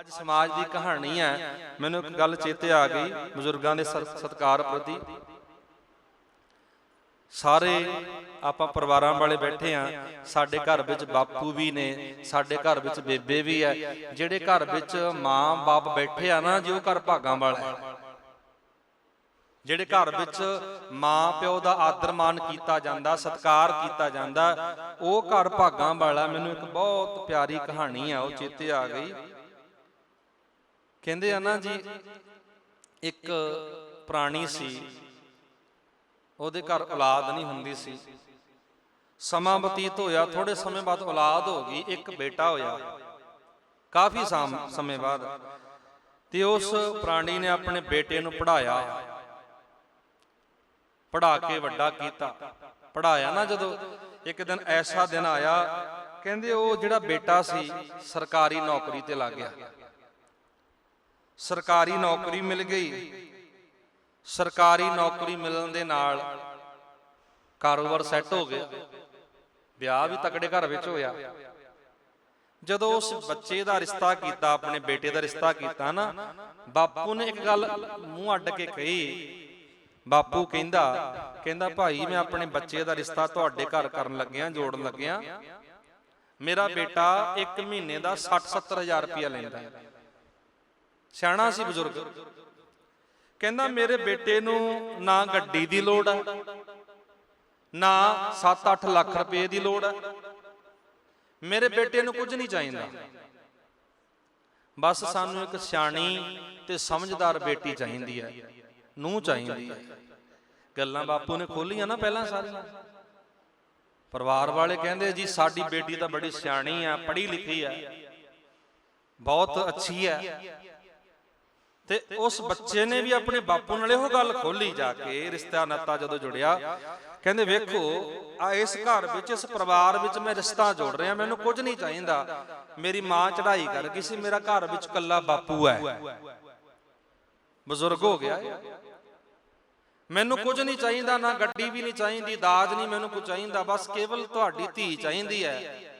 ਅੱਜ ਸਮਾਜ ਦੀ ਕਹਾਣੀ ਹੈ। ਮੈਨੂੰ ਇੱਕ ਗੱਲ ਚੇਤੇ ਆ ਗਈ, ਬਜ਼ੁਰਗਾਂ ਦੇ ਸਤ- ਪ੍ਰਤੀ। ਸਾਰੇ ਆਪਾਂ ਪਰਿਵਾਰਾਂ ਵਾਲੇ ਬੈਠੇ ਆ ਸਾਡੇ ਘਰ ਵਿੱਚ ਬਾਪੂ ਵੀ ਨੇ, ਸਾਡੇ ਘਰ ਵਿੱਚ ਬੇਬੇ ਵੀ ਹੈ। ਜਿਹੜੇ ਘਰ ਵਿੱਚ ਮਾਂ ਬਾਪ ਬੈਠੇ ਆ ਨਾ, ਜੀ ਉਹ ਘਰ ਭਾਗਾਂ ਵਾਲਾ ਹੈ। ਜਿਹੜੇ ਘਰ ਵਿੱਚ ਮਾਂ ਪਿਓ ਦਾ ਆਦਰ ਮਾਨ ਕੀਤਾ ਜਾਂਦਾ, ਸਤਿਕਾਰ ਕੀਤਾ ਜਾਂਦਾ, ਉਹ ਘਰ ਭਾਗਾਂ ਵਾਲਾ ਮੈਨੂੰ ਇੱਕ ਬਹੁਤ ਪਿਆਰੀ ਕਹਾਣੀ ਆ ਉਹ ਚੇਤੇ ਆ ਗਈ। ਕਹਿੰਦੇ ਆ ਨਾ ਜੀ, ਇੱਕ ਪ੍ਰਾਣੀ ਸੀ, ਉਹਦੇ ਘਰ ਔਲਾਦ ਨਹੀਂ ਹੁੰਦੀ ਸੀ। ਸਮਾਂ ਬਤੀਤ ਹੋਇਆ ਥੋੜੇ ਸਮੇਂ ਬਾਅਦ ਔਲਾਦ ਹੋ ਗਈ, ਇੱਕ ਬੇਟਾ ਹੋਇਆ। ਕਾਫੀ ਸਮੇਂ ਬਾਅਦ। ਤੇ ਉਸ ਪ੍ਰਾਣੀ ਨੇ ਆਪਣੇ ਬੇਟੇ ਨੂੰ ਪੜਾਇਆ ਪੜਾ ਕੇ ਵੱਡਾ ਕੀਤਾ। ਪੜਾਇਆ ਨਾ ਜਦੋਂ ਇੱਕ ਦਿਨ ਐਸਾ ਦਿਨ ਆਇਆ, ਕਹਿੰਦੇ ਉਹ ਜਿਹੜਾ ਬੇਟਾ ਸੀ, ਸਰਕਾਰੀ ਨੌਕਰੀ ਤੇ ਲੱਗ ਗਿਆ। ਸਰਕਾਰੀ ਨੌਕਰੀ ਮਿਲ ਗਈ। ਸਰਕਾਰੀ ਨੌਕਰੀ ਮਿਲਣ ਦੇ ਨਾਲ ਕਾਰੋਬਾਰ ਸੈੱਟ ਹੋ ਗਿਆ। ਵਿਆਹ ਵੀ ਤਕੜੇ ਘਰ ਵਿੱਚ ਹੋਇਆ। ਜਦੋਂ ਉਸ ਬੱਚੇ ਦਾ ਰਿਸ਼ਤਾ ਕੀਤਾ, ਆਪਣੇ ਬੇਟੇ ਦਾ ਰਿਸ਼ਤਾ ਕੀਤਾ ਨਾ, ਬਾਪੂ ਨੇ ਇੱਕ ਗੱਲ ਮੂੰਹ ਅੱਡ ਕੇ ਕਹੀ। ਬਾਪੂ ਕਹਿੰਦਾ ਕਹਿੰਦਾ, ਭਾਈ, ਮੈਂ ਆਪਣੇ ਬੱਚੇ ਦਾ ਰਿਸ਼ਤਾ ਤੁਹਾਡੇ ਘਰ ਕਰਨ ਲੱਗਿਆ, ਜੋੜਨ ਲੱਗਿਆ। ਮੇਰਾ ਬੇਟਾ 1 ਮਹੀਨੇ ਦਾ 60 70000 ਰੁਪਇਆ ਲੈਂਦਾ ਹੈ। ਸਿਆਣਾ ਸੀ ਬਜ਼ੁਰਗ। ਕਹਿੰਦਾ, ਮੇਰੇ ਬੇਟੇ ਨੂੰ ਨਾ ਗੱਡੀ ਦੀ ਲੋੜ ਹੈ ਨਾ 7-8 ਲੱਖ ਰੁਪਏ ਦੀ ਲੋੜ ਹੈ ਮੇਰੇ ਬੇਟੇ ਨੂੰ ਕੁਝ ਨਹੀਂ ਚਾਹੀਦਾ। ਬਸ ਸਾਨੂੰ ਇੱਕ ਸਿਆਣੀ ਤੇ ਸਮਝਦਾਰ ਬੇਟੀ ਚਾਹੀਦੀ ਹੈ ਨੂੰ ਚਾਹੀਦੀ ਹੈ ਗੱਲਾਂ ਬਾਪੂ ਨੇ ਖੋਲੀਆਂ ਨਾ ਪਹਿਲਾਂ ਸਾਰੀਆਂ। ਪਰਿਵਾਰ ਵਾਲੇ ਕਹਿੰਦੇ, ਜੀ, ਸਾਡੀ ਬੇਟੀ ਤਾਂ ਬੜੀ ਸਿਆਣੀ ਆ, ਪੜ੍ਹੀ ਲਿਖੀ ਆ, ਬਹੁਤ ਅੱਛੀ ਹੈ ਤੇ ਉਸ ਬੱਚੇ ਨੇ ਵੀ ਆਪਣੇ ਬਾਪੂ ਨਾਲ ਇਹੋ ਗੱਲ ਖੋਲੀ ਜਾ ਕੇ, ਰਿਸ਼ਤਾ ਨਾਤਾ ਜਦੋਂ ਜੁੜਿਆ, ਕਹਿੰਦੇ ਵੇਖੋ, ਆ ਇਸ ਘਰ ਵਿੱਚ, ਇਸ ਪਰਿਵਾਰ ਵਿੱਚ ਮੈਂ ਰਿਸ਼ਤਾ ਜੋੜ ਰਿਹਾ, ਮੈਨੂੰ ਕੁਝ ਨਹੀਂ ਚਾਹੀਦਾ। ਮੇਰੀ ਮਾਂ ਚੜਾਈ ਕਰ ਗਈ ਸੀ, ਮੇਰਾ ਘਰ ਵਿੱਚ ਕੱਲਾ ਬਾਪੂ ਹੈ। ਬਜ਼ੁਰਗ ਹੋ ਗਿਆ ਮੈਨੂੰ ਕੁਝ ਨਹੀਂ ਚਾਹੀਦਾ, ਨਾ ਗੱਡੀ ਵੀ ਨਹੀਂ ਚਾਹੀਦੀ, ਦਾਜ ਨਹੀਂ ਮੈਨੂੰ ਕੁਝ ਚਾਹੀਦਾ, ਬਸ ਕੇਵਲ ਤੁਹਾਡੀ ਧੀ ਚਾਹੀਦੀ ਹੈ।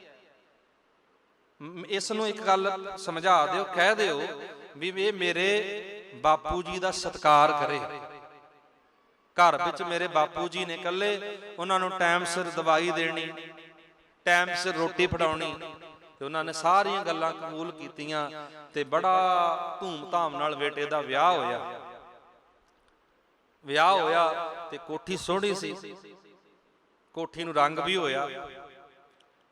ਇਸ ਨੂੰ ਇੱਕ ਗੱਲ ਸਮਝਾ ਦਿਓ, ਕਹਿ ਦਿਓ ਵੀ ਇਹ ਮੇਰੇ ਬਾਪੂ ਜੀ ਦਾ ਸਤਿਕਾਰ ਕਰੇ। ਘਰ ਵਿੱਚ ਮੇਰੇ ਬਾਪੂ ਜੀ ਨੇ ਇਕੱਲੇ, ਉਹਨਾਂ ਨੂੰ ਟਾਈਮ ਸਿਰ ਦਵਾਈ ਦੇਣੀ ਟਾਈਮ ਸਿਰ ਰੋਟੀ ਫੜਾਉਣੀ, ਤੇ ਉਹਨਾਂ ਨੇ ਸਾਰੀਆਂ ਗੱਲਾਂ ਕਬੂਲ ਕੀਤੀਆਂ ਤੇ ਬੜਾ ਧੂਮ-ਧਾਮ ਨਾਲ ਬੇਟੇ ਦਾ ਵਿਆਹ ਹੋਇਆ। ਵਿਆਹ ਹੋਇਆ ਤੇ ਕੋਠੀ ਸੋਹਣੀ ਸੀ। ਕੋਠੀ ਨੂੰ ਰੰਗ ਵੀ ਹੋਇਆ।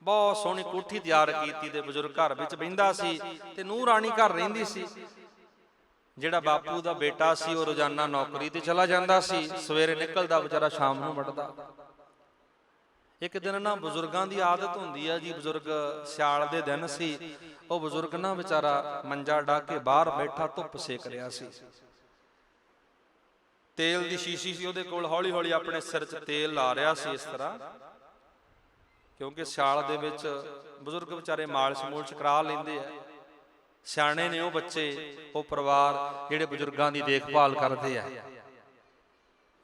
ਬਹੁਤ ਸੋਹਣੀ ਕੋਠੀ ਤਿਆਰ ਕੀਤੀ ਤੇ ਬਜ਼ੁਰਗ ਘਰ ਵਿੱਚ ਬਹਿੰਦਾ ਸੀ ਤੇ ਨੂੰਹ ਰਾਣੀ ਘਰ ਰਹਿੰਦੀ ਸੀ। ਜਿਹੜਾ ਬਾਪੂ ਦਾ ਬੇਟਾ ਸੀ, ਉਹ ਰੋਜ਼ਾਨਾ ਨੌਕਰੀ ਤੇ ਚਲਾ ਜਾਂਦਾ ਸੀ। ਸਵੇਰੇ ਨਿਕਲਦਾ, ਵਿਚਾਰਾ ਸ਼ਾਮ ਨੂੰ ਵੜਦਾ ਇੱਕ ਦਿਨ ਨਾ ਬਜ਼ੁਰਗਾਂ ਦੀ ਆਦਤ ਹੁੰਦੀ ਆ ਜੀ, ਬਜ਼ੁਰਗ ਸਿਆਲ ਦੇ ਦਿਨ ਸੀ, ਉਹ ਬਜ਼ੁਰਗ ਨਾ ਵਿਚਾਰਾ ਮੰਜਾ ਢਾ ਕੇ ਬਾਹਰ ਬੈਠਾ, ਧੁੱਪ ਸੇਕ ਰਿਹਾ ਸੀ। ਤੇਲ ਦੀ ਸ਼ੀਸ਼ੀ ਸੀ ਉਹਦੇ ਕੋਲ ਹੌਲੀ ਹੌਲੀ ਆਪਣੇ ਸਿਰ 'ਚ ਤੇਲ ਲਾ ਰਿਹਾ ਸੀ ਇਸ ਤਰ੍ਹਾਂ। ਕਿਉਂਕਿ ਸਿਆਲ ਦੇ ਵਿੱਚ ਬਜ਼ੁਰਗ ਵਿਚਾਰੇ ਮਾਲਿਸ਼ ਮੂਲਸ਼ ਕਰਾ ਲੈਂਦੇ ਆ। ਸਿਆਣੇ ਨੇ ਉਹ ਬੱਚੇ ਉਹ ਪਰਿਵਾਰ ਜਿਹੜੇ ਬਜ਼ੁਰਗਾਂ ਦੀ ਦੇਖਭਾਲ ਕਰਦੇ ਆ।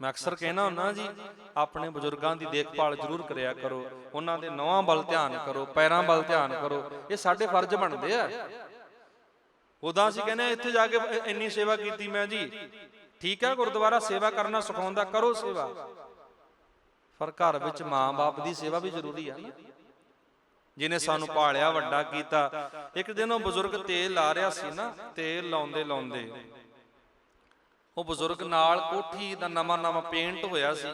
ਮੈਂ ਅਕਸਰ ਕਹਿਣਾ ਹੁੰਨਾ ਜੀ ਆਪਣੇ ਬਜ਼ੁਰਗਾਂ ਦੀ ਦੇਖਭਾਲ ਜ਼ਰੂਰ ਕਰਿਆ ਕਰੋ। ਉਹਨਾਂ ਦੇ ਨੌਹਾਂ ਵੱਲ ਧਿਆਨ ਕਰੋ ਪੈਰਾਂ ਵੱਲ ਧਿਆਨ ਕਰੋ। ਇਹ ਸਾਡੇ ਫਰਜ਼ ਬਣਦੇ ਆ। ਉਦਾਂ ਅਸੀਂ ਕਹਿੰਦੇ ਹਾਂ, ਇੱਥੇ ਜਾ ਕੇ ਇੰਨੀ ਸੇਵਾ ਕੀਤੀ ਮੈਂ ਜੀ। ਠੀਕ ਹੈ ਗੁਰਦੁਆਰਾ ਸੇਵਾ ਕਰਨਾ ਸਿਖਾਉਂਦਾ ਕਰੋ ਸੇਵਾ। ਪਰ ਘਰ ਵਿੱਚ ਮਾਂ-ਬਾਪ ਦੀ ਸੇਵਾ ਵੀ ਜ਼ਰੂਰੀ ਆ ਨਾ। ਜਿਨੇ ਸਾਨੂੰ ਪਾਲਿਆ, ਵੱਡਾ ਕੀਤਾ, ਇੱਕ ਦਿਨ ਉਹ ਬਜ਼ੁਰਗ ਤੇਲ ਲਾ ਰਿਹਾ ਸੀ ਨਾ, ਤੇਲ ਲਾਉਂਦੇ ਲਾਉਂਦੇ। ਉਹ ਬਜ਼ੁਰਗ ਨਾਲ ਕੋਠੀ ਦਾ ਨਵਾਂ ਨਵਾਂ ਪੇਂਟ ਹੋਇਆ ਸੀ।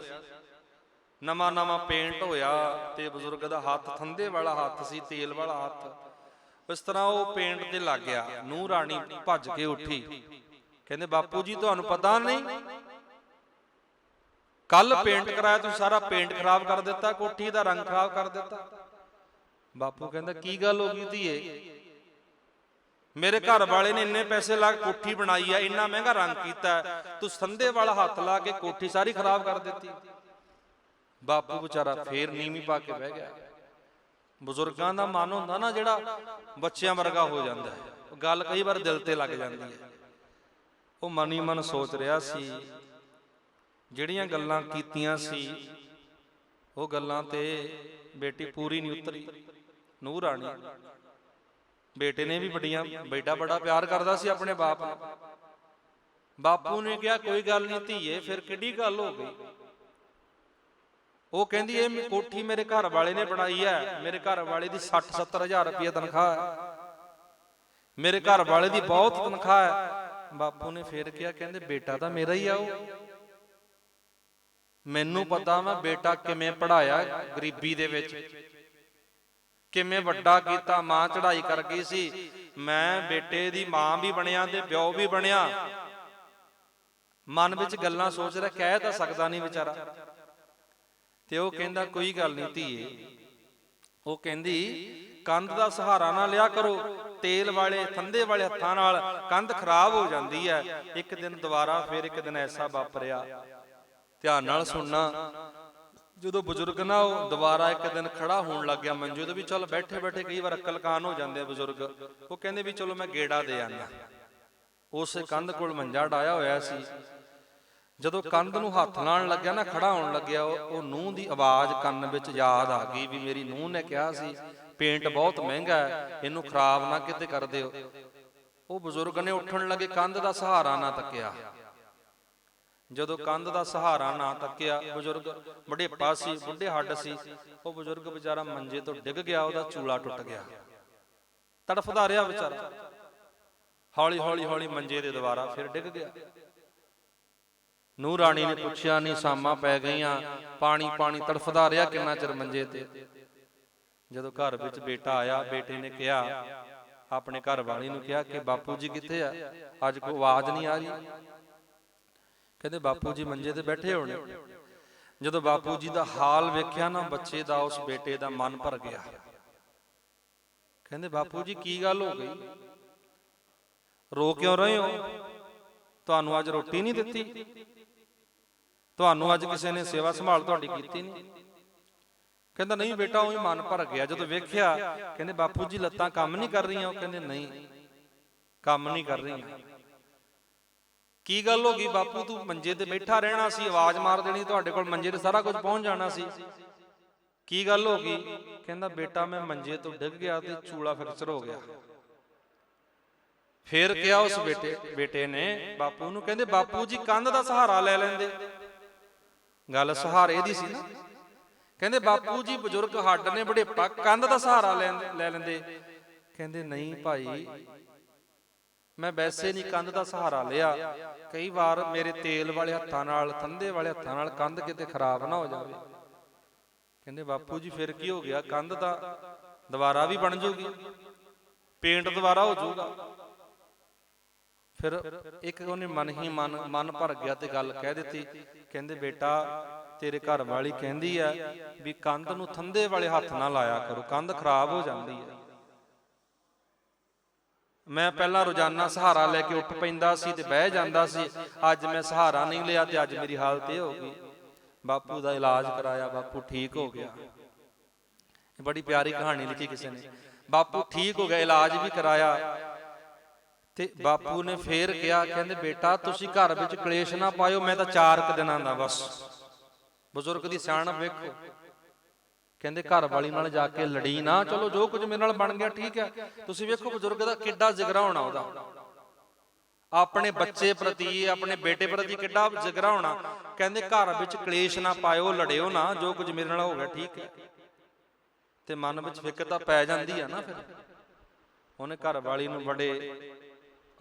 ਨਵਾਂ ਨਵਾਂ ਪੇਂਟ ਹੋਇਆ ਤੇ ਬਜ਼ੁਰਗ ਦਾ ਹੱਥ, ਥੰਦੇ ਵਾਲਾ ਹੱਥ ਸੀ, ਤੇਲ ਵਾਲਾ ਹੱਥ। ਇਸ ਤਰ੍ਹਾਂ ਉਹ ਪੇਂਟ ਤੇ ਲੱਗ ਗਿਆ। ਨੂੰਹ ਰਾਣੀ ਭੱਜ ਕੇ ਉੱਠੀ। ਕਹਿੰਦੇ, ਬਾਪੂ ਜੀ, ਤੁਹਾਨੂੰ ਪਤਾ ਨਹੀਂ ਕੱਲ ਪੇਂਟ ਕਰਾਇਆ ਤੁਸੀਂ ਸਾਰਾ ਪੇਂਟ ਖਰਾਬ ਕਰ ਦਿੱਤਾ ਕੋਠੀ ਦਾ ਰੰਗ ਖਰਾਬ ਕਰ ਦਿੱਤਾ। ਬਾਪੂ ਕਹਿੰਦਾ ਕੀ ਗੱਲ ਹੋ ਗਈ ਧੀਏ? ਮੇਰੇ ਘਰ ਵਾਲੇ ਨੇ ਇੰਨੇ ਪੈਸੇ ਲਾ ਕੇ ਕੋਠੀ ਬਣਾਈ ਆ ਇੰਨਾ ਮਹਿੰਗਾ ਰੰਗ ਕੀਤਾ ਤੂੰ ਸੰਦੇ ਵਾਲਾ ਹੱਥ ਲਾ ਕੇ ਕੋਠੀ ਸਾਰੀ ਖਰਾਬ ਕਰ ਦਿੱਤੀ। ਬਾਪੂ ਵਿਚਾਰਾ ਫੇਰ ਨੀਵੀਂ ਪਾ ਕੇ ਬਹਿ ਗਿਆ। ਬਜ਼ੁਰਗਾਂ ਦਾ ਮਨ ਹੁੰਦਾ ਨਾ ਜਿਹੜਾ ਬੱਚਿਆਂ ਵਰਗਾ ਹੋ ਜਾਂਦਾ ਹੈ ਗੱਲ ਕਈ ਵਾਰ ਦਿਲ ਤੇ ਲੱਗ ਜਾਂਦੀ ਹੈ। ਉਹ ਮਨ ਹੀ ਮਨ ਸੋਚ ਰਿਹਾ ਸੀ। ਜਿਹੜੀਆਂ ਗੱਲਾਂ ਕੀਤੀਆਂ ਸੀ ਉਹ ਗੱਲਾਂ ਤੇ ਬੇਟੀ ਪੂਰੀ ਨਹੀਂ ਉਤਰੀ ਨੂੰਹ ਰਾਣੀ ਬੇਟੇ ਨੇ ਵੀ ਵੱਡੀਆਂ ਬੇਟਾ ਬੜਾ ਪਿਆਰ ਕਰਦਾ ਸੀ ਆਪਣੇ ਬਾਪ ਨੂੰ। ਬਾਪੂ ਨੇ। ਕਿਹਾ ਕੋਈ ਗੱਲ ਨਹੀਂ ਧੀਏ ਫਿਰ ਕਿੱਡੀ ਗੱਲ ਹੋ ਗਈ? ਉਹ ਕਹਿੰਦੀ ਇਹ ਕੋਠੀ ਮੇਰੇ ਘਰ ਵਾਲੇ ਨੇ ਬਣਾਈ ਹੈ। ਮੇਰੇ ਘਰ ਵਾਲੇ ਦੀ 60 70 ਹਜ਼ਾਰ ਰੁਪਏ ਤਨਖਾਹ ਹੈ। ਮੇਰੇ ਘਰ ਵਾਲੇ ਦੀ ਬਹੁਤ ਤਨਖਾਹ ਹੈ। ਬਾਪੂ ਨੇ ਫੇਰ ਕਿਹਾ ਕਹਿੰਦੇ ਬੇਟਾ ਤਾਂ ਮੇਰਾ ਹੀ ਆ ਉਹ। ਮੈਨੂੰ ਪਤਾ ਮੈਂ ਬੇਟਾ ਕਿਵੇਂ ਪੜਾਇਆ ਗਰੀਬੀ ਦੇ ਵਿੱਚ। ਕਿਵੇਂ ਵੱਡਾ ਕੀਤਾ, ਮਾਂ ਚੜਾਈ ਕਰ ਗਈ ਸੀ। ਮੈਂ ਬੇਟੇ ਦੀ ਮਾਂ ਵੀ ਬਣਿਆ ਤੇ ਪਿਓ ਵੀ ਬਣਿਆ। ਮਨ ਵਿੱਚ ਗੱਲਾਂ ਸੋਚ ਰਿਹਾ, ਕਹਿ ਤਾਂ ਸਕਦਾ ਨਹੀਂ ਵਿਚਾਰਾ। ਤੇ ਉਹ ਕਹਿੰਦਾ, ਕੋਈ ਗੱਲ ਨਹੀਂ ਧੀਏ। ਉਹ ਕਹਿੰਦੀ, ਕੰਧ ਦਾ ਸਹਾਰਾ ਨਾ ਲਿਆ ਕਰੋ। ਤੇਲ ਵਾਲੇ, ਥੰਦੇ ਵਾਲੇ ਹੱਥਾਂ ਨਾਲ ਕੰਧ ਖਰਾਬ ਹੋ ਜਾਂਦੀ ਹੈ। ਇੱਕ ਦਿਨ ਦੁਬਾਰਾ ਫਿਰ ਇੱਕ ਦਿਨ ਐਸਾ ਵਾਪਰਿਆ। ਧਿਆਨ ਨਾਲ ਸੁਣਨਾ। ਜਦੋਂ ਬਜ਼ੁਰਗ ਨਾ ਉਹ ਦੁਬਾਰਾ ਇੱਕ ਦਿਨ ਖੜਾ ਹੋਣ ਲੱਗ ਗਿਆ ਮੰਜੂ ਤੇ ਵੀ ਚਲ ਬੈਠੇ ਬੈਠੇ ਕਈ ਵਾਰ ਅਕਲਕਾਨ ਹੋ ਜਾਂਦੇ ਆ ਬਜ਼ੁਰਗ। ਉਹ ਕਹਿੰਦੇ ਵੀ ਚਲੋ ਮੈਂ ਗੇੜਾ ਦੇ ਆਣਾ ਉਸ ਕੰਧ ਕੋਲ ਮੰਜਾ ਡਾਇਆ ਹੋਇਆ ਸੀ। ਜਦੋਂ ਕੰਧ ਨੂੰ ਹੱਥ ਲਾਉਣ ਲੱਗਿਆ ਨਾ, ਖੜਾ ਹੋਣ ਲੱਗਿਆ, ਉਹ ਉਹ ਨੂੰਹ ਦੀ ਆਵਾਜ਼ ਕੰਨ ਵਿੱਚ ਯਾਦ ਆ ਗਈ ਵੀ ਮੇਰੀ ਨੂੰਹ ਨੇ ਕਿਹਾ ਸੀ, ਪੇਂਟ ਬਹੁਤ ਮਹਿੰਗਾ ਹੈ, ਇਹਨੂੰ ਖਰਾਬ ਨਾ ਕਿਤੇ ਕਰ ਦਿਓ। ਉਹ ਬਜ਼ੁਰਗ ਨੇ ਉੱਠਣ ਲੱਗੇ, ਕੰਧ ਦਾ ਸਹਾਰਾ ਨਾ ਤੱਕਿਆ। ਜਦੋਂ ਕੰਧ ਦਾ ਸਹਾਰਾ ਨਾ ਤੱਕਿਆ, ਬਜ਼ੁਰਗ ਬੁਢੇਪਾ ਸੀ, ਬੁੱਢੇ ਹੱਡ ਸੀ, ਉਹ ਬਜ਼ੁਰਗ ਵਿਚਾਰਾ ਮੰਜੇ ਤੋਂ ਡਿੱਗ ਗਿਆ, ਉਹਦਾ ਚੂਲਾ ਟੁੱਟ ਗਿਆ। ਤੜਫਦਾ ਰਿਹਾ ਵਿਚਾਰਾ। ਹੌਲੀ ਹੌਲੀ ਹੌਲੀ ਮੰਜੇ ਦੇ ਦੁਬਾਰਾ ਫਿਰ ਡਿੱਗ ਗਿਆ। ਨੂਰ ਰਾਣੀ ਨੇ ਪੁੱਛਿਆ ਨਹੀਂ ਸਾਮਾਂ ਪੈ ਗਈਆਂ, ਪਾਣੀ ਪਾਣੀ ਤੜਫਦਾ ਰਿਹਾ ਕਿੰਨਾ ਚਿਰ ਮੰਜੇ ਤੇ? ਜਦੋਂ ਘਰ ਵਿੱਚ ਬੇਟਾ ਆਇਆ, ਬੇਟੇ ਨੇ ਕਿਹਾ, ਆਪਣੇ ਘਰ ਵਾਲੀ ਨੂੰ ਕਿਹਾ ਕਿ ਬਾਪੂ ਜੀ ਕਿੱਥੇ ਆ? ਅੱਜ ਕੋਈ ਆਵਾਜ਼ ਨਹੀਂ ਆ ਰਹੀ? ਕਹਿੰਦੇ ਬਾਪੂ ਜੀ ਮੰਜੇ ਤੇ ਬੈਠੇ ਹੋਣੇ। ਜਦੋਂ ਬਾਪੂ ਜੀ ਦਾ ਹਾਲ ਵੇਖਿਆ ਨਾ ਬੱਚੇ ਦਾ ਉਸ ਬੇਟੇ ਦਾ ਮਨ ਭਰ ਗਿਆ। ਕਹਿੰਦੇ ਬਾਪੂ ਜੀ ਕੀ ਗੱਲ ਹੋ ਗਈ? ਰੋ ਕਿਉਂ ਰਹੇ ਹੋ? ਤੁਹਾਨੂੰ ਅੱਜ ਰੋਟੀ ਨਹੀਂ ਦਿੱਤੀ? ਤੁਹਾਨੂੰ ਅੱਜ ਕਿਸੇ ਨੇ ਸੇਵਾ ਸੰਭਾਲ ਤੁਹਾਡੀ ਕੀਤੀ ਨਹੀਂ? ਕਹਿੰਦਾ ਨਹੀਂ ਬੇਟਾ ਉਹੀ ਮਨ ਭਰ ਗਿਆ। ਜਦੋਂ ਵੇਖਿਆ ਕਹਿੰਦੇ ਬਾਪੂ ਜੀ ਲੱਤਾਂ ਕੰਮ ਨਹੀਂ ਕਰ ਰਹੀਆਂ। ਉਹ ਕਹਿੰਦੇ ਨਹੀਂ ਕੰਮ ਨਹੀਂ ਕਰ ਰਹੀਆਂ। ਕੀ ਗੱਲ ਹੋ ਗਈ? ਬਾਪੂ, ਤੂੰ ਮੰਜੇ ਤੇ ਬੈਠਾ ਰਹਿਣਾ ਸੀ, ਆਵਾਜ਼ ਮਾਰ ਦੇਣੀ ਤੁਹਾਡੇ ਕੋਲ, ਮੰਜੇ ਤੇ ਸਾਰਾ ਕੁਝ ਪਹੁੰਚ ਜਾਣਾ ਸੀ। ਕੀ ਗੱਲ ਹੋ ਗਈ? ਕਹਿੰਦਾ, ਬੇਟਾ, ਮੈਂ ਮੰਜੇ ਤੋਂ ਡਿੱਗ ਗਿਆ ਤੇ ਚੂਲਾ ਫ੍ਰੈਕਚਰ ਹੋ ਗਿਆ। ਫੇਰ ਕਿਹਾ ਉਸ ਬੇਟੇ ਬੇਟੇ ਨੇ, ਬਾਪੂ ਨੂੰ ਕਹਿੰਦੇ, ਬਾਪੂ ਜੀ, ਕੰਧ ਦਾ ਸਹਾਰਾ ਲੈ ਲੈਂਦੇ। ਗੱਲ ਸਹਾਰੇ ਦੀ ਸੀ ਨਾ। ਕਹਿੰਦੇ, ਬਾਪੂ ਜੀ, ਬਜ਼ੁਰਗ ਹੱਡ ਨੇ ਬੁਢੇਪਾ ਕੰਧ ਦਾ ਸਹਾਰਾ ਲੈਂਦੇ ਲੈ ਲੈਂਦੇ। ਕਹਿੰਦੇ, ਨਹੀਂ ਭਾਈ ਮੈਂ ਵੈਸੇ ਨਹੀਂ ਕੰਧ ਦਾ ਸਹਾਰਾ ਲਿਆ। ਕਈ ਵਾਰ ਮੇਰੇ ਤੇਲ ਵਾਲੇ ਹੱਥਾਂ ਨਾਲ, ਥੰਦੇ ਵਾਲੇ ਹੱਥਾਂ ਨਾਲ ਕੰਧ ਕਿਤੇ ਖਰਾਬ ਨਾ ਹੋ ਜਾਵੇ। ਕਹਿੰਦੇ, ਬਾਪੂ ਜੀ, ਫਿਰ ਕੀ ਹੋ ਗਿਆ? ਕੰਧ ਤਾਂ ਦੁਬਾਰਾ ਵੀ ਬਣ ਜਾਊਗੀ ਪੇਂਟ ਦੁਬਾਰਾ ਹੋ ਜਾਊਗਾ ਫਿਰ ਇੱਕ ਉਹਨੇ ਮਨ ਹੀ ਮਨ ਮਨ ਭਰ ਗਿਆ ਤੇ ਗੱਲ ਕਹਿ ਦਿੱਤੀ। ਕਹਿੰਦੇ, ਬੇਟਾ, ਤੇਰੇ ਘਰ ਵਾਲੀ ਕਹਿੰਦੀ ਆ ਵੀ ਕੰਧ ਨੂੰ ਥੰਦੇ ਵਾਲੇ ਹੱਥ ਨਾਲ ਲਾਇਆ ਕਰੋ। ਕੰਧ ਖਰਾਬ ਹੋ ਜਾਂਦੀ ਹੈ ਮੈਂ ਪਹਿਲਾਂ ਰੋਜ਼ਾਨਾ ਸਹਾਰਾ ਲੈ ਕੇ ਉੱਠ ਪੈਂਦਾ ਸੀ ਤੇ ਬਹਿ ਜਾਂਦਾ ਸੀ। ਅੱਜ ਮੈਂ ਸਹਾਰਾ ਨਹੀਂ ਲਿਆ ਤੇ ਅੱਜ ਮੇਰੀ ਹਾਲਤ ਇਹ ਹੋ ਗਈ। ਬਾਪੂ ਦਾ ਇਲਾਜ ਕਰਾਇਆ, ਬਾਪੂ ਠੀਕ ਹੋ ਗਿਆ। ਇਹ ਬੜੀ ਪਿਆਰੀ ਕਹਾਣੀ ਲਿਖੀ ਕਿਸੇ ਨੇ। ਬਾਪੂ ਠੀਕ ਹੋ ਗਿਆ, ਇਲਾਜ ਵੀ ਕਰਾਇਆ। ਤੇ ਬਾਪੂ ਨੇ ਫੇਰ ਕਿਹਾ, ਕਹਿੰਦੇ, ਬੇਟਾ, ਤੁਸੀਂ ਘਰ ਵਿੱਚ ਕਲੇਸ਼ ਨਾ ਪਾਇਓ, ਮੈਂ ਤਾਂ ਚਾਰ ਕੁ ਦਿਨਾਂ ਦਾ ਬਸ। ਬਜ਼ੁਰਗ ਦੀ ਸਿਆਣਪ ਵੇਖੋ। ਕਹਿੰਦੇ ਘਰ ਵਾਲੀ ਨਾਲ ਜਾ ਕੇ ਲੜੀ ਨਾ। ਚਲੋ ਜੋ ਕੁਝ ਮੇਰੇ ਨਾਲ ਬਣ ਗਿਆ, ਠੀਕ ਹੈ। ਤੁਸੀਂ ਵੇਖੋ ਬਜ਼ੁਰਗ ਦਾ ਕਿੱਡਾ ਜਿਗਰਾ ਹੋਣਾ ਉਹਦਾ। ਆਪਣੇ ਬੱਚੇ ਪ੍ਰਤੀ, ਆਪਣੇ ਬੇਟੇ ਪ੍ਰਤੀ ਕਿੱਡਾ ਜਿਗਰਾ ਹੋਣਾ। ਕਹਿੰਦੇ ਘਰ ਵਿੱਚ ਕਲੇਸ਼ ਨਾ ਪਾਇਓ, ਲੜਿਓ ਨਾ। ਜੋ ਕੁਝ ਮੇਰੇ ਨਾਲ ਹੋ ਗਿਆ, ਠੀਕ ਹੈ। ਤੇ ਮਨ ਵਿੱਚ ਫਿਕਰ ਤਾਂ ਪੈ ਜਾਂਦੀ ਆ ਨਾ ਫਿਰ। ਉਹਨੇ ਘਰ ਵਾਲੀ ਨੂੰ ਬੜੇ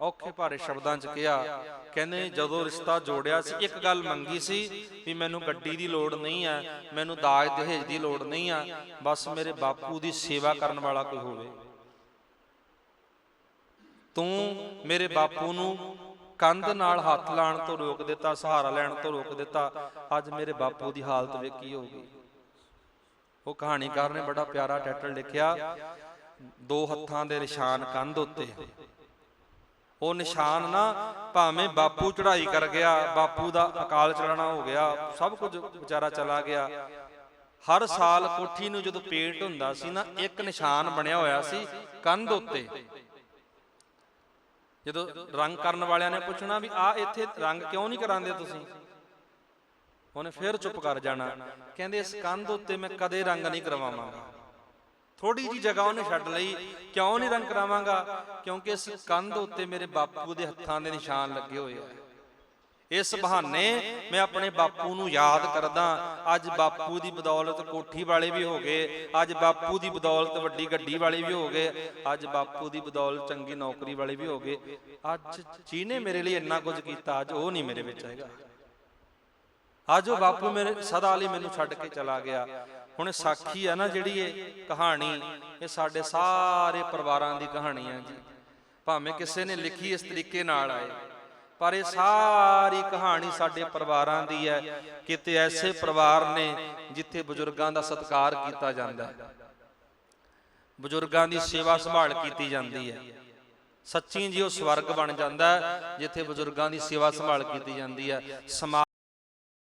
ਔਖੇ ਭਾਰੇ ਸ਼ਬਦਾਂ 'ਚ ਕਿਹਾ, ਕਹਿੰਦੇ ਜਦੋਂ ਰਿਸ਼ਤਾ ਜੋੜਿਆ ਸੀ, ਇੱਕ ਗੱਲ ਮੰਗੀ ਸੀ ਵੀ ਮੈਨੂੰ ਗੱਡੀ ਦੀ ਲੋੜ ਨਹੀਂ ਹੈ ਮੈਨੂੰ ਦਾਜ ਦਹੇਜ ਦੀ ਲੋੜ ਨਹੀਂ ਆ, ਬਸ ਮੇਰੇ ਬਾਪੂ ਦੀ ਸੇਵਾ ਕਰਨ ਵਾਲਾ ਕੋਈ ਹੋਵੇ। ਤੂੰ ਮੇਰੇ ਬਾਪੂ ਨੂੰ ਕੰਧ ਨਾਲ ਹੱਥ ਲਾਣ ਤੋਂ ਰੋਕ ਦਿੱਤਾ, ਸਹਾਰਾ ਲੈਣ ਤੋਂ ਰੋਕ ਦਿੱਤਾ, ਅੱਜ ਮੇਰੇ ਬਾਪੂ ਦੀ ਹਾਲਤ ਵੇਖ ਕੀ ਹੋ ਗਈ। ਉਹ ਕਹਾਣੀਕਾਰ ਨੇ ਬੜਾ ਪਿਆਰਾ ਟੈਟਲ ਲਿਖਿਆ, ਦੋ ਹੱਥਾਂ ਦੇ ਨਿਸ਼ਾਨ ਕੰਧ ਉੱਤੇ। ਉਹ ਨਿਸ਼ਾਨ ਨਾ ਭਾਵੇਂ ਬਾਪੂ ਚੜ੍ਹਾਈ ਕਰ ਗਿਆ, ਬਾਪੂ ਦਾ ਅਕਾਲ ਚਲਾਣਾ ਹੋ ਗਿਆ, ਸਭ ਕੁਝ ਵਿਚਾਰਾ ਚਲਾ ਗਿਆ। ਹਰ ਸਾਲ ਕੋਠੀ ਨੂੰ ਜਦੋਂ ਪੇਟ ਹੁੰਦਾ ਸੀ ਨਾ, ਇੱਕ ਨਿਸ਼ਾਨ ਬਣਿਆ ਹੋਇਆ ਸੀ ਕੰਧ ਉੱਤੇ। ਜਦੋਂ ਰੰਗ ਕਰਨ ਵਾਲਿਆਂ ਨੇ ਪੁੱਛਣਾ ਵੀ ਆ ਇੱਥੇ ਰੰਗ ਕਿਉਂ ਨਹੀਂ ਕਰਾਉਂਦੇ ਤੁਸੀਂ? ਉਹਨੇ ਫਿਰ ਚੁੱਪ ਕਰ ਜਾਣਾ। ਕਹਿੰਦੇ, ਇਸ ਕੰਧ ਉੱਤੇ ਮੈਂ ਕਦੇ ਰੰਗ ਨਹੀਂ ਕਰਵਾਵਾਂਗਾ। ਥੋੜੀ ਜੀ ਜਗ੍ਹਾ ਉਹਨੇ ਛੱਡ ਲਈ। ਕਿਉਂ ਨਹੀਂ ਰੰਗ ਕਰਾਵਾਂਗਾ? ਕਿਉਂਕਿ ਇਸ ਕੰਧ ਉੱਤੇ ਮੇਰੇ ਬਾਪੂ ਦੇ ਹੱਥਾਂ ਦੇ ਨਿਸ਼ਾਨ ਲੱਗੇ ਹੋਏ ਆ। ਇਸ ਬਹਾਨੇ ਮੈਂ ਆਪਣੇ ਬਾਪੂ ਨੂੰ ਯਾਦ ਕਰਦਾ। ਅੱਜ ਬਾਪੂ ਦੀ ਬਦੌਲਤ ਕੋਠੀ ਵਾਲੇ ਵੀ ਹੋ ਗਏ। ਅੱਜ ਬਾਪੂ ਦੀ ਬਦੌਲਤ ਵੱਡੀ ਗੱਡੀ ਵਾਲੇ ਵੀ ਹੋ ਗਏ। ਅੱਜ ਬਾਪੂ ਦੀ ਬਦੌਲਤ ਚੰਗੀ ਨੌਕਰੀ ਵਾਲੇ ਵੀ ਹੋ ਗਏ। ਅੱਜ ਜਿਹਨੇ ਮੇਰੇ ਲਈ ਇੰਨਾ ਕੁਝ ਕੀਤਾ, ਅੱਜ ਉਹ ਨਹੀਂ ਮੇਰੇ ਵਿੱਚ ਹੈਗਾ। ਉਹ ਬਾਪੂ ਮੇਰੇ ਸਦਾ ਲਈ ਮੈਨੂੰ ਛੱਡ ਕੇ ਚਲਾ ਗਿਆ। ਹੁਣ ਸਾਖੀ ਆ ਨਾ ਜਿਹੜੀ ਇਹ ਕਹਾਣੀ ਇਹ ਸਾਡੇ ਸਾਰੇ ਪਰਿਵਾਰਾਂ ਦੀ ਕਹਾਣੀ ਆ ਜੀ। ਭਾਵੇਂ ਕਿਸੇ ਨੇ ਲਿਖੀ ਇਸ ਤਰੀਕੇ ਨਾਲ ਆਏ ਪਰ ਇਹ ਸਾਰੀ ਕਹਾਣੀ ਸਾਡੇ ਪਰਿਵਾਰਾਂ ਦੀ ਹੈ। ਕਿਤੇ ਐਸੇ ਪਰਿਵਾਰ ਨੇ ਜਿੱਥੇ ਬਜ਼ੁਰਗਾਂ ਦਾ ਸਤਿਕਾਰ ਕੀਤਾ ਜਾਂਦਾ ਹੈ। ਬਜ਼ੁਰਗਾਂ ਦੀ ਸੇਵਾ ਸੰਭਾਲ ਕੀਤੀ ਜਾਂਦੀ ਹੈ। ਸੱਚੀ ਜੀ ਉਹ ਸਵਰਗ ਬਣ ਜਾਂਦਾ ਜਿੱਥੇ ਬਜ਼ੁਰਗਾਂ ਦੀ ਸੇਵਾ ਸੰਭਾਲ ਕੀਤੀ ਜਾਂਦੀ ਹੈ। ਸਮਾ